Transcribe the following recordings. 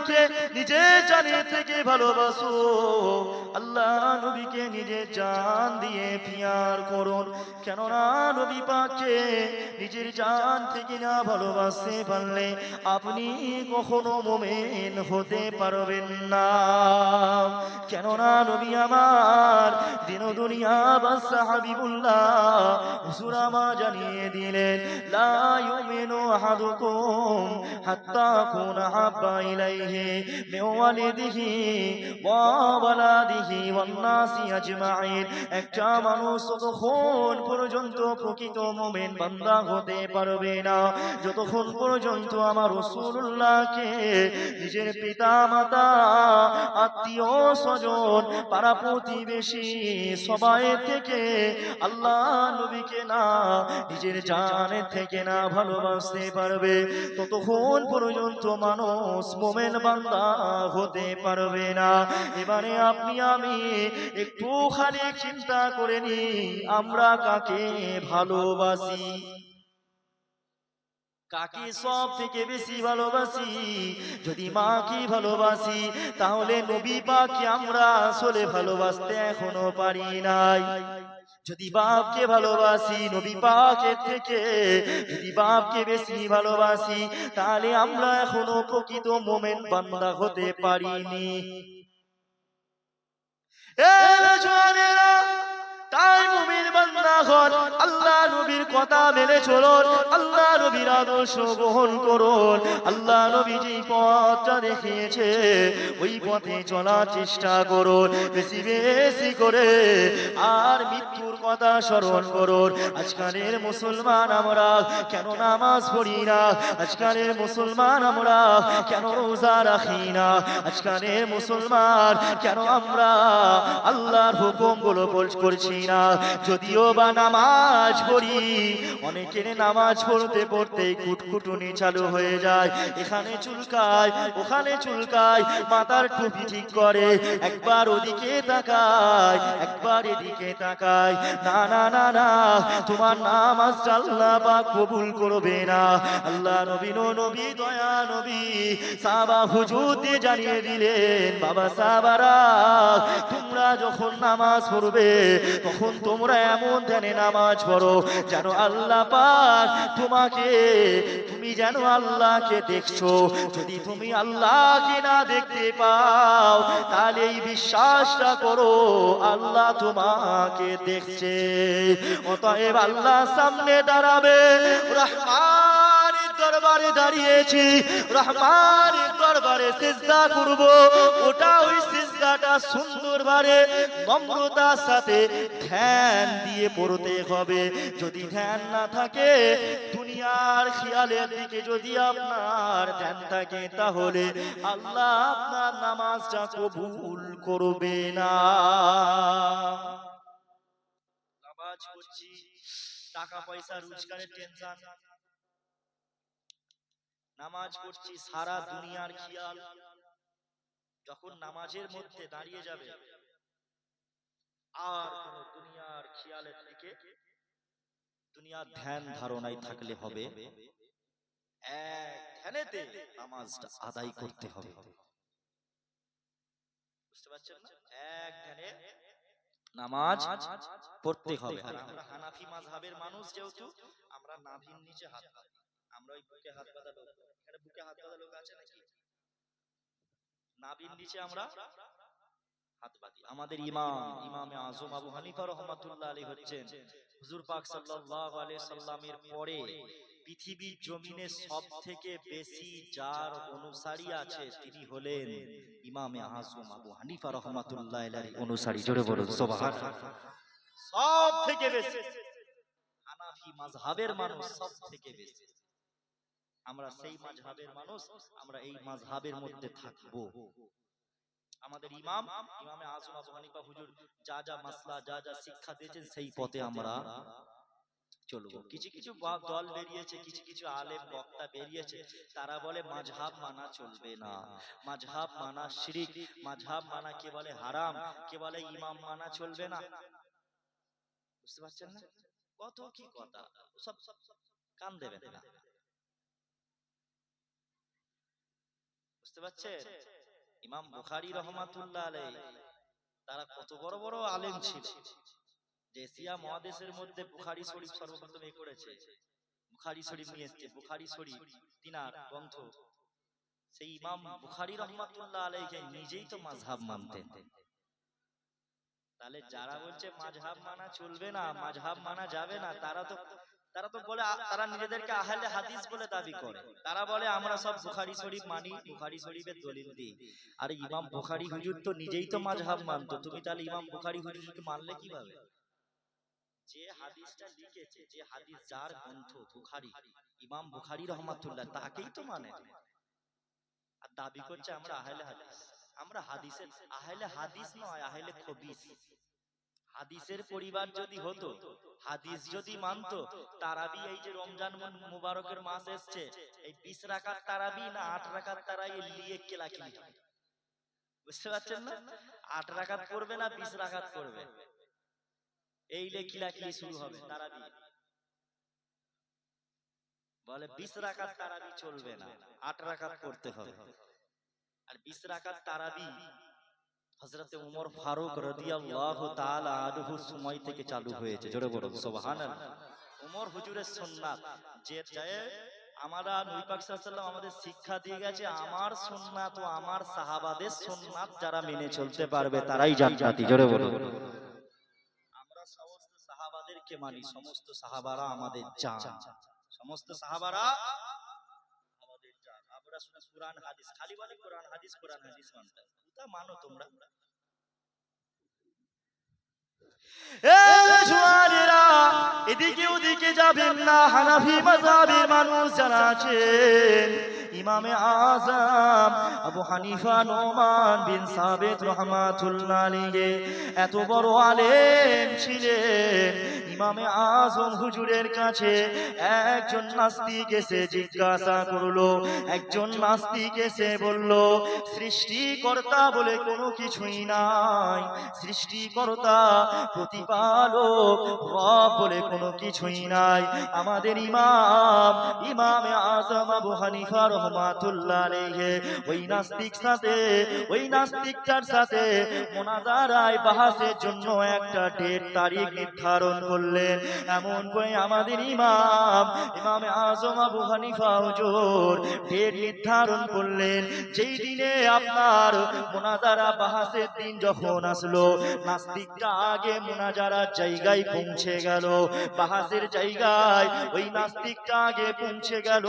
নবীকে নিজের জানের থেকে ভালোবাসো। আল্লাহ নবীকে নিজের জান দিয়ে পিয়ার করুন। কেননা নবী পাককে নিজের জান থেকে না ভালোবাসতে পারলে আপনি কখনো মোমেন হতে পারবেন না। কেননা নবী আমার দিন দুনিয়া বাদশা হাবিবুল্লাহ হুজুর আমার জানিয়ে দিলেন, লা ইউমিনু হাত্তা কুনা হাব্বা ইলাইহি ওয়া ওয়ালাদিহি ওয়ান নাসি আজমাইন। একটা মানুষ ততক্ষণ পর্যন্ত প্রকৃত মুমিন বান্দা হতে পারবে না, যতক্ষণ পর্যন্ত আমার রাসূলুল্লাহকে নিজের পিতা মাতা আত্মীয় স্বজন, পাড়া প্রতিবেশী সবাই থেকে আল্লাহ নবীকে না, নিজের জানের থেকে না ভালোবাসতে পারবে, ততক্ষণ পর্যন্ত মানুষ মোমেন বান্দা হতে পারবে না। এবারে আপনি, আমি একটু খালি চিন্তা করে নি আমরা কাকে ভালোবাসি? কাকে সব থেকে বেশি ভালোবাসি? যদি মাকে ভালোবাসি, তাহলে নবী পাকে আমরা আসলে ভালোবাসতে এখনও পারি নাই? যদি বাপকে ভালোবাসি নবী পাকের থেকে যদি বাপকে বেশি ভালোবাসি তাহলে আমরা এখনও প্রকৃত মোমেন্ট বান্দা হতে পারিনি। এ জওয়ানেরা, তাই মুমিন বান্দা হন, আল্লাহ নবীর কথা মেনে চলুন, আল্লাহ নবীর আদর্শ গ্রহণ করুন। আল্লাহ নবী যে পথটা দেখিয়েছে, ওই পথে চলার চেষ্টা করুন, বেশি বেশি করে আর মৃত্যুর কথা স্মরণ করুন। আজকালের মুসলমান আমরা কেন নামাজ পড়ি না? আজকালের মুসলমান আমরা কেন রোজা রাখি না? আজকালের মুসলমান কেন আমরা আল্লাহর হুকুমগুলো করছি না, যদিও বা নামাজ পড়ি, অনেকের নামাজ পড়তে পড়তে কুটকুটুনি চালু হয়ে যায়। এখানে চুলকায়, ওখানে চুলকায়, মাথার টুপি ঠিক করে, একবার ওদিকে তাকায়, একবার এদিকে তাকায়। না না না না, তোমার নামাজ আল্লাহ পাক কবুল করবে না। আল্লাহ নবী নবী, দয়া নবী সাবা হুজুরকে জানিয়ে দিলেন, বাবা সাবারা তোমরা যখন নামাজ পড়বে তখন তোমরা এমন ধ্যানে নামাজ পড়ো যেন আল্লাহ পাক তোমাকে, তুমি যেন আল্লাহকে দেখছ। যদি তুমি আল্লাহকে না দেখতে পাও, তাহলে এই বিশ্বাসটা করো, আল্লাহ তোমাকে দেখছে। অতএব আল্লাহ সামনে দাঁড়াবে, রহমান দরবারে দাঁড়িয়েছি রহমান দরবারে সিজদা করব। ওটা ওই সিজদাটা সুন্দরভাবে নম্রতার সাথে ধ্যান দিয়ে পড়তে হবে। যদি ধ্যান না থাকে, দুনিয়ার খেয়ালের দিকে যদি আপনার ধ্যান থাকে, তাহলে আল্লাহ আপনার নামাজটা কবুল করবে না। নামাজ পড়ছি, টাকা পয়সা, রোজগারের টেনশন নামাজ পড়ছি সারা দুনিয়ার খেয়াল। যখন নামাজের মধ্যে দাঁড়িয়ে যাবে আর কোন দুনিয়ার খেয়ালের দিকে দুনিয়ার ধ্যান ধারণায় থাকলে হবে এক ধ্যানেতে নামাজটা আদায় করতে হবে। বুঝতে পারছেন না? এক ধ্যানে নামাজ পড়তে হবে। আর আমরা হানাফি মাযহাবের মানুষ যেহেতু আমরা নাভির নিচে হাত বাঁধি। আমরা ওই বুকে হাত বাঁধা লোক। এখানে বুকে হাত বাঁধা লোক আছে নাকি? নাভির নিচে আমরা আমাদের ইমাম, ইমামে আজম আবু হানিফা রহমাতুল্লাহ আলী হচ্ছেন। হুজুর পাক সাল্লাল্লাহু আলাইহি সাল্লামের পরে পৃথিবীর জমিনে বেশি যার অনুসারী আছে তিনি হলেন ইমামে আজম আবু হানিফা রহমাতুল্লাহ অনুসারী। জোরে বলুন সুবহানাল্লাহ বেশি। হানাফি মাযহাবের মানুষ সব থেকে বেশি। আমরা সেই মাযহাবের মানুষ আমরা এই মাযহাবের মধ্যে থাকব। আমাদের ইমাম ইমামে আজম আবু হানিফা হুজুর যা যা মাসলা যা যা শিক্ষা দিয়েছেন সেই পথে আমরা চলবো। কিছু কিছু দল বেরিয়েছে কিছু কিছু আলেম বক্তা বেরিয়েছে তারা বলে মাঝহাব মানা চলবে না। মাঝহাব মানা শিরিক মাঝহাব মানা কে বলে হারাম কে বলে ইমাম মানা চলবে না। বুঝতে পারছেন না? কত কি কথা? সব সব সব কান দেবেন না বুঝতে পারছেন? ইমাম বুখারী রহমাতুল্লাহ আলাইহি তারা কত বড় বড় আলেম ছিল। যে এশিয়া মহাদেশের মধ্যে বুখারী শরীফ সর্বপ্রথম এ করেছে। বুখারী শরীফ নিয়ে এসেছে। বুখারী শরীফ তিনার গ্রন্থ। সেই ইমাম বুখারী রহমাতুল্লাহ আলাইহি নিজেই তো মাযহাব মানতেন। তাহলে যারা বলছে মাযহাব মানা চলবে না মাযহাব মানা যাবে না তারা তো তারা তো বলে তারা নিজেদেরকে আহলে হাদিস বলে দাবি করে। তারা বলে, আমরা সব বুখারী শরীফ মানি, বুখারী শরীফের দলিল দিই। আর ইমাম বুখারী হুজুর তো নিজেই তো মাযহাব মানতো, তুমি তাহলে ইমাম বুখারী হুজুরকে মানলে কীভাবে? যে হাদিসটা লিখেছে, যে হাদিস যার গ্রন্থ বুখারী, ইমাম বুখারী রহমাতুল্লাহ, তাকেই তো মানে। আর দাবি করছে, আমরা আহলে হাদিস। আমরা হাদিসের, আহলে হাদিস নয়, আহলে খবিস। হাদিসের পরিবার যদি হতো হাদিস যদি মানতো তারাবি এই যে রমজান মুবারকের মাস এসছে এই বিশ রাকাত তারাবি না আট রাকাত তারাই লিয়ে কেলাকিলি হবে। বুঝতে পারছেন না? আট রাকাত করবে না বিশ রাকাত করবে এই শুরু হবে তারাবি। বলে বিশ রাকাত তারাবি চলবে না আট রাকাত করতে হবে। আর বিশ রাকাত তারাবি হযরতে উমর ফারুক রাদিয়াল্লাহু তাআলা আনহুর সময় থেকে চালু হয়েছে। জোরে বলুন সুবহানাল্লাহ। উমর হুজুরের সুন্নাত যে যায় আমরা নবী পাক সাল্লাল্লাহু আমাদের শিক্ষা দিয়ে গেছে আমার সুন্নাত ও আমার সাহাবাদের সুন্নাত যারা মেনে চলতে পারবে তারাই জান্নাতি জোরে বলুন। আমরা সমস্ত সাহাবাদেরকে মানি সমস্ত সাহাবারা আমাদের জান। সমস্ত সাহাবারা শুনে, কোরআন, হাদিস। খালি বলে কোরআন, হাদিস কোরআন, হাদিস মানতে তা মানো তোমরা। এদিকে ওদিকে যাবেন না, হানাফি মাযহাবের মানুষ যারা ইমামে আজম, আবু হানিফা, নোমান বিন সাবিত রহমাতুল্লাহ আলাইহি এত বড় আলেম ছিলেন। ইমামে আজম হুজুরের কাছে একজন নাস্তিক এসে জিজ্ঞাসা করল, একজন নাস্তিক এসে বলল, সৃষ্টিকর্তা বলে কোনো কিছুই নাই। সৃষ্টিকর্তা, প্রতিপালক, রব বলে কোনো কিছুই নাই। আমাদের ইমাম, ইমামে আজম আবু হানিফা রহমাতুল্লাহ ওই নাস্তিক সাথে, ওই নাস্তিকটার সাথে মোনাজারায় বাহাসের জন্য একটা ডেট তারিখ নির্ধারণ করলেন এমন করে আমাদের ইমাম ইমামে আজম আবু হানিফা হুজুর ডেট নির্ধারণ করলেন। যেই দিনে আপনার মোনাজারা বাহাসের দিন যখন আসলো, নাস্তিকটা আগে মোনাজারার জায়গায় পৌঁছে গেল। বাহাসের জায়গায় ওই নাস্তিকটা আগে পৌঁছে গেল।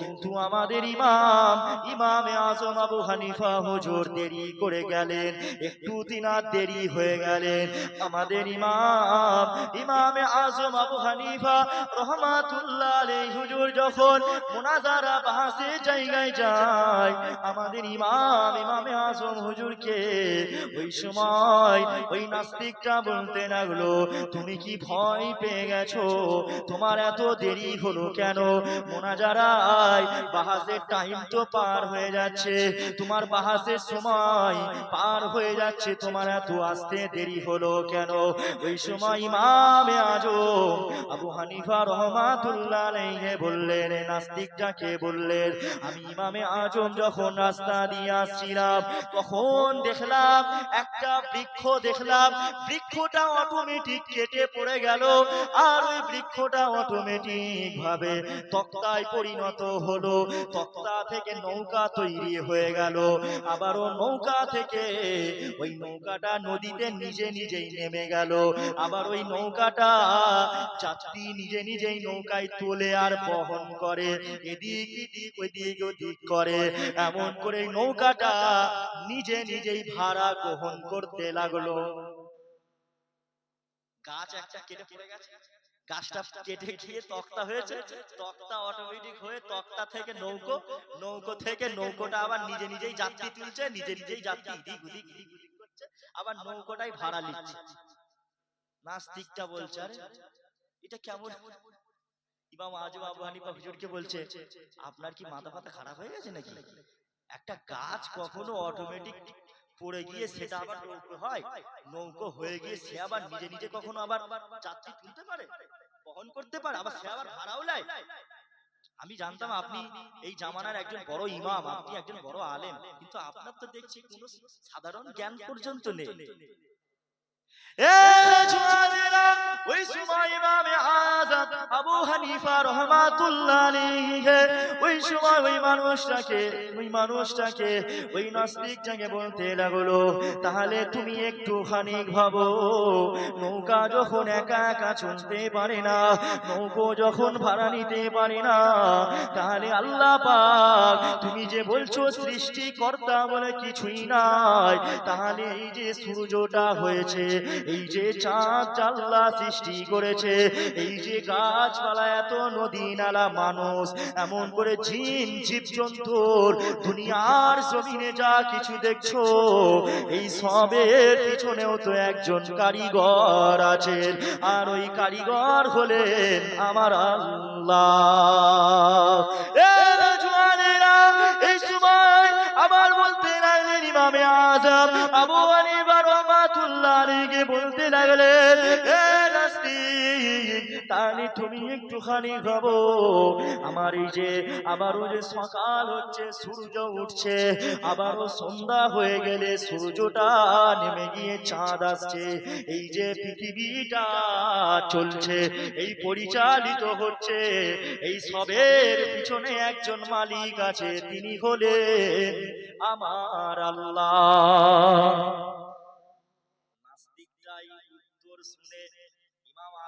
কিন্তু আমাদের ইমাম, ইমামে আজম আবু হানিফা হুজুর দেরি করে গেলেন, একটু দিনার দেরি হয়ে গেলেন। আমাদের ইমাম, ইমামে আজম আবু হানিফা রহমাতুল্লাহ আলাইহি হুজুর যখন মুনাজারা বাহাসে জায়গায় যায়, আমাদের ইমাম, ইমামে আজম হুজুরকে ওই সময় ওই নাস্তিকটা বলতে লাগল, তুমি কি ভয় পেয়ে গেছো? তোমার এত দেরি হলো কেন? মোনাজারায় বাহাসের টাইম তো পার হয়ে যাচ্ছে। তোমার বাহাসের সময় পার হয়ে যাচ্ছে। তোমার এত আসতে দেরি হলো কেন? ওই সময় ইমামে আজম আবু হানিফা রহমাতুল্লাহ বললেন, এ নাস্তিকটাকে বললেন? আমি ইমামে আজম যখন রাস্তা দিয়ে আসছিলাম, তখন দেখলাম, একটা বৃক্ষ দেখলাম, বৃক্ষটা অটোমেটিক কেটে পড়ে গেল। আর ওই বৃক্ষটা অটোমেটিক ভাবে তক্তায় পরিণত হলো। তক্তা থেকে নৌকা তৈরি হয়ে গেল। আবারও নৌকা থেকে ওই নৌকাটা নদীতে নিজে নিজেই নেমে গেল। আবার ওই নৌকাটা যাত্রী নিজে নিজেই নৌকায় তোলে আর বহন করে। এদিক এদিক ওইদিক ওদিক করে। এমন করে নৌকাটা নিজে নিজেই ভাড়া গ্রহণ করতে লাগল। গাছ একটা কেটে পড়ে গেছে। গাছটা কেটে গিয়ে তক্তা হয়েছে। তক্তা অটোমেটিক হয়ে তক্তা থেকে নৌকো। নৌকো। থেকে নৌকোটা আবার নিজে নিজেই যাত্রী তুলছে নিজে নিজেই যাত্রী ইদিক উদিক ইদিক উদিক করছে। আবার নৌকোটাই ভাড়া নিচ্ছে। নাস্তিকটা বলছে আরে এটা কেমন? ইমাম আজম আবু হানিফা হুজুরকে বলছে আপনার কি মাথা ফাতা খারাপ হয়ে গেছে নাকি? একটা গাছ কখনো অটোমেটিক পড়ে গিয়ে সেটা আবার নৌকো হয়। নৌকো হয়ে। গিয়ে সে আবার নিজে নিজে কখনো আবার যাত্রী তুলতে পারে বহন করতে পারে আবার সে আবার ভাড়াও নেয় আমি জানতাম আপনি এই জামানার একজন বড় ইমাম আপনি একজন বড় আলেম। কিন্তু আপনার তো দেখছি কোনো সাধারণ জ্ঞান পর্যন্ত নেই। ওই মানুষটাকে ওই মানুষটাকে, ওই বলতে লাগল, তাহলে তুমি একটু খানিক ভাবো, নৌকা যখন একা একা চলতে পারে না, নৌকো যখন ভাড়া নিতে পারে না, তাহলে আল্লাহ পাক, তুমি যে বলছো সৃষ্টিকর্তা বলে কিছুই নাই, তাহলে এই যে সূর্যটা হয়েছে এই যে চাঁদ চাল্লা সৃষ্টি করেছে, এই যে গাছপালা এত নদী নালা মানুষ, এমন করে জিন জীব জন্তুর দুনিয়ার জমিনে যা কিছু দেখছ, এই সবের পিছনেও তো একজন কারিগর আছেন, আর ওই কারিগর হলেন আমার আল্লাহ। এই সময় আবার বলতে লাগলেন আবু বলতে লাগলেন এ তাহলে তুমি একটুখানি ভাবো, আমার এই যে আবারও যে সকাল হচ্ছে, সূর্য উঠছে, আবারও সন্ধ্যা হয়ে গেলে সূর্যটা নেমে গিয়ে চাঁদ আসছে, এই যে পৃথিবীটা চলছে, এই পরিচালিত হচ্ছে, এই সবের পিছনে একজন মালিক আছে, তিনি হলেন আমার আল্লাহ নাস্তিকরাই উত্তর শুনে ইমাম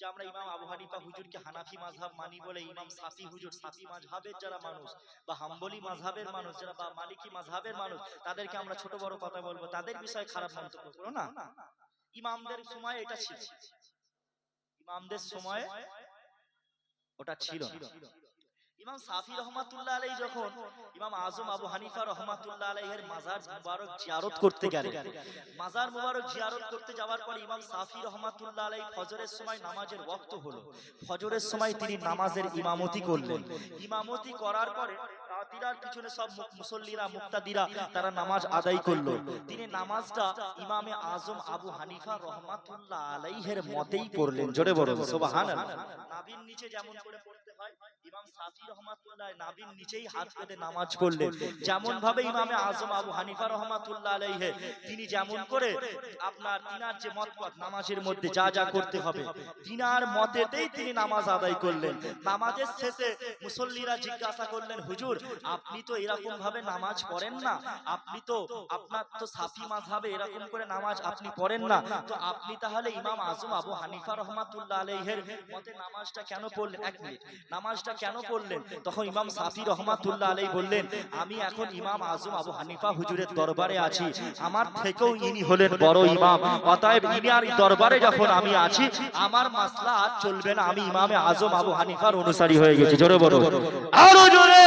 যে আমরা ইমাম আবু হানিফা হুজুরকে হানাফি মাঝহাব মানি বলে ইমাম সাফি হুজুর, সাফি মাঝহাবের যারা মানুষ বা হাম্বলি মাঝহাবের মানুষ যারা বা মালিকি মাঝহাবের মানুষ, তাদেরকে আমরা ছোট বড় কথা বলব। তাদের বিষয়ে খারাপ মন্তব্য করো না। ইমামদের সময় এটা ছিল। ইমামদের সময় ওটা ছিল। ইমাম সাফি রহমাতুল্লাহ আলাই যখন ইমাম আজম আবু হানিফা রহমাতুল্লাহ আলাইহের মাজার মুবারক জিয়ারত করতে গেলেন মাজার মুবারক জিয়ারত করতে যাওয়ার পর ইমাম সাফি রহমাতুল্লাহ আলাই ফজরের সময় নামাজের ওয়াক্ত হলো। ফজরের সময় তিনি নামাজের ইমামতি করলেন। ইমামতি করার পরে তাতিরার পিছনে সব মুসল্লিরা মুক্তাদিরা তারা নামাজ আদায় করল। তিনি নামাজটা ইমামে আজম আবু হানিফা রহমাতুল্লাহ আলাইহের মতেই পড়লেন। জোরে বড় সুবহানাল্লাহ। নাবির নিচে যেমন করে পড়তে হয় ইমাম সাফি রহমাতুল্লাহ নাবির নিচেই হাত পেতে নামাজ পড়লেন। যেমন ভাবে ইমামে আজম আবু হানিফা রহমাতুল্লাহ আলাইহে তিনি যেমন করে আপনার তিনার যে মত নামাজের মধ্যে যা যা করতে হবে। তিনার মতেতেই তিনি নামাজ আদায় করলেন। নামাজের শেষে মুসল্লিরা জিজ্ঞাসা করলেন হুজুর আপনি তো এরকম ভাবে নামাজ পড়েন না। আপনি তো আপনার তো সাফি মাযহাবে এরকম করে নামাজ আপনি পড়েন না। তো আপনি তাহলে ইমাম আজম আবু হানিফা রহমাতুল্লাহ আলাইহের মতে নামাজটা কেন পড়লেন এক মিনিট নামাজটা কেন পড়লেন? তখন ইমাম সাফি রহমাতুল্লাহ আলাই বললেন আমি এখন ইমাম আজম আবু হানিফা হুজুরের দরবারে আছি। আমার থেকেও ইনি হলেন বড় ইমাম। অতএব ইনি আর দরবারে যখন আমি আছি আমার মাসলা আর চলবে না। আমি ইমামে আজম আবু হানিফার অনুসারী হয়ে গেছি। জোরে বড় আরও জোরে!